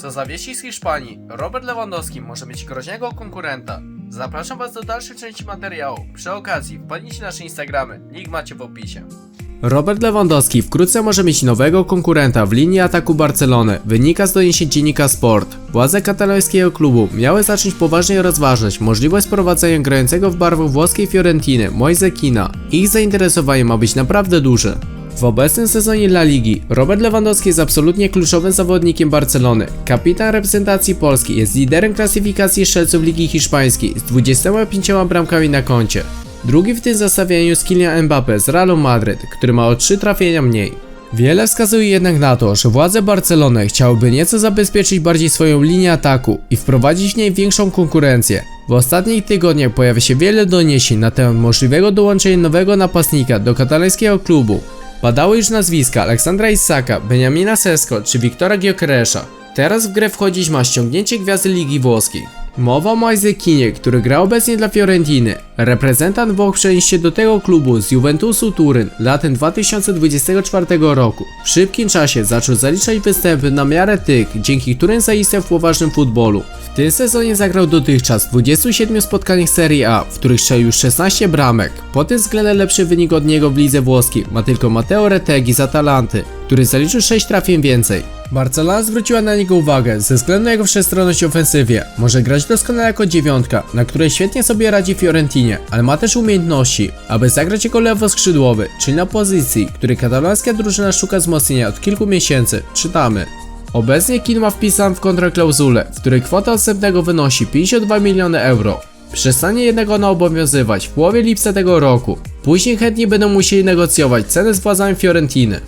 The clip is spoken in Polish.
Co zawiesi z Hiszpanii, Robert Lewandowski może mieć groźnego konkurenta. Zapraszam Was do dalszej części materiału. Przy okazji, wpadnijcie na nasze Instagramy, link macie w opisie. Robert Lewandowski wkrótce może mieć nowego konkurenta w linii ataku Barcelony, wynika z doniesień dziennika Sport. Władze katalońskiego klubu miały zacząć poważnie rozważać możliwość sprowadzenia grającego w barwach włoskiej Fiorentiny Moise Kina. Ich zainteresowanie ma być naprawdę duże. W obecnym sezonie La Ligi Robert Lewandowski jest absolutnie kluczowym zawodnikiem Barcelony. Kapitan reprezentacji Polski jest liderem klasyfikacji strzelców Ligi Hiszpańskiej z 25 bramkami na koncie. Drugi w tym zestawieniu jest Kylian Mbappé z Realu Madryt, który ma o 3 trafienia mniej. Wiele wskazuje jednak na to, że władze Barcelony chciałyby nieco zabezpieczyć bardziej swoją linię ataku i wprowadzić w niej większą konkurencję. W ostatnich tygodniach pojawia się wiele doniesień na temat możliwego dołączenia nowego napastnika do katalańskiego klubu. Padały już nazwiska Aleksandra Isaka, Benjamina Sesko czy Wiktora Giokeresza. Teraz w grę wchodzić ma ściągnięcie gwiazdy Ligi Włoskiej. Mowa o Moise Kinie, który gra obecnie dla Fiorentiny. Reprezentant Włoch przeniósł się do tego klubu z Juventusu Turyn latem 2024 roku. W szybkim czasie zaczął zaliczać występy na miarę tych, dzięki którym zaistniał w poważnym futbolu. W tym sezonie zagrał dotychczas w 27 spotkaniach Serie A, w których strzelił już 16 bramek. Po tym względem lepszy wynik od niego w lidze włoskiej ma tylko Matteo Retegui z Atalanty, który zaliczył 6 trafień więcej. Barcelona zwróciła na niego uwagę ze względu na jego wszechstronność w ofensywie. Może grać doskonale jako dziewiątka, na której świetnie sobie radzi Fiorentinie, ale ma też umiejętności, aby zagrać jako lewo skrzydłowy, czyli na pozycji, której katalońska drużyna szuka wzmocnienia od kilku miesięcy. Czytamy. Obecnie Kin ma wpisaną w kontraklauzulę, w której kwota odstępnego wynosi 52 miliony euro. Przestanie jednak ona obowiązywać w połowie lipca tego roku. Później chętni będą musieli negocjować cenę z władzami Fiorentiny.